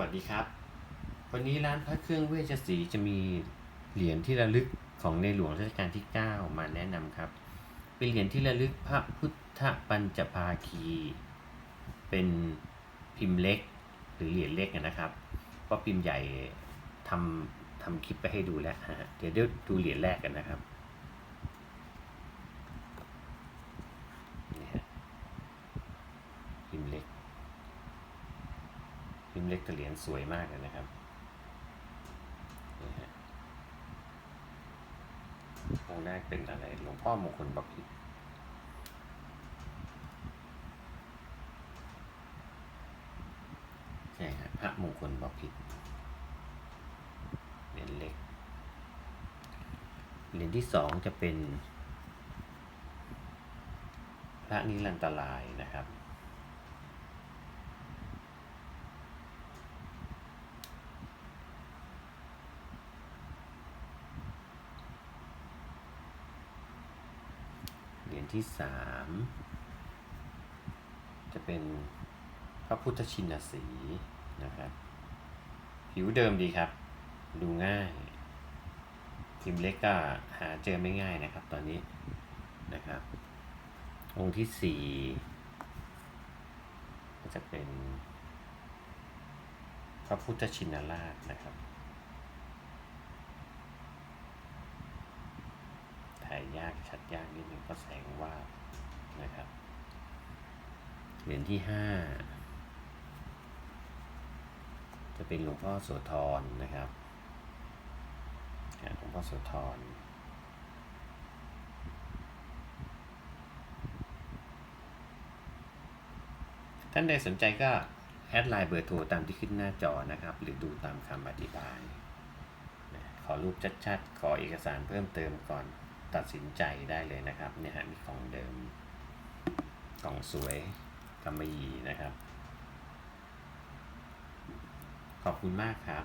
วัสดีครับ วันนี้ร้านพระเครื่องเวชศรีจะมีเหรียญที่ระลึกของในหลวงรัชกาลที่ 9 มาแนะนำครับ เป็นเหรียญที่ระลึกพระพุทธปัญจภาคี เป็นพิมพ์เล็กหรือเหรียญเล็กนะครับเพราะพิมพ์ใหญ่ทำทำคลิปไปให้ดูแล้วฮะเดี๋ยวเดี๋ยวดูเหรียญแรกกันนะครับนี่ฮะพิมพ์เล็ก พิมพ์เล็กต่เหรียญสวยมากเลยนะครับองค์แรกเป็นอะไรหลวงพ่อมงคลบพิตรใช่ฮะพระมงคลบพิตรเหรียญเล็ก เหรียญที่สองจะเป็น พระนิรันตรายนะครับียญที่สามจะเป็นพระพุทธชินสีนะครับ ผิวเดิมดีครับ ดูง่ายพิมพ์เล็กก็หาเจอไม่ง่ายนะครับตอนนี้นะครับ องค์ที่สี่ก็จะเป็นพระพุทธชินราชนะครับายยากชัดยากนิดนึงเพราะแสงว่าบนะครับ เหรียญที่ห้าจะเป็นหลวงพ่อโสธรนะครับหลวงพ่อโสธรท่านใดสนใจก็แอดไลน์เบอร์โทรตามที่ขึ้นหน้าจอนะครับ หรือดูตามคำอธิบาย ขอรูปชัดๆ ขอเอกสารเพิ่มเติมก่อน ตัดสินใจได้เลยนะครับเนี่ยฮะมีกล่องเดิมกล่องสวยกำมะหยี่นะครับ ขอบคุณมากครับ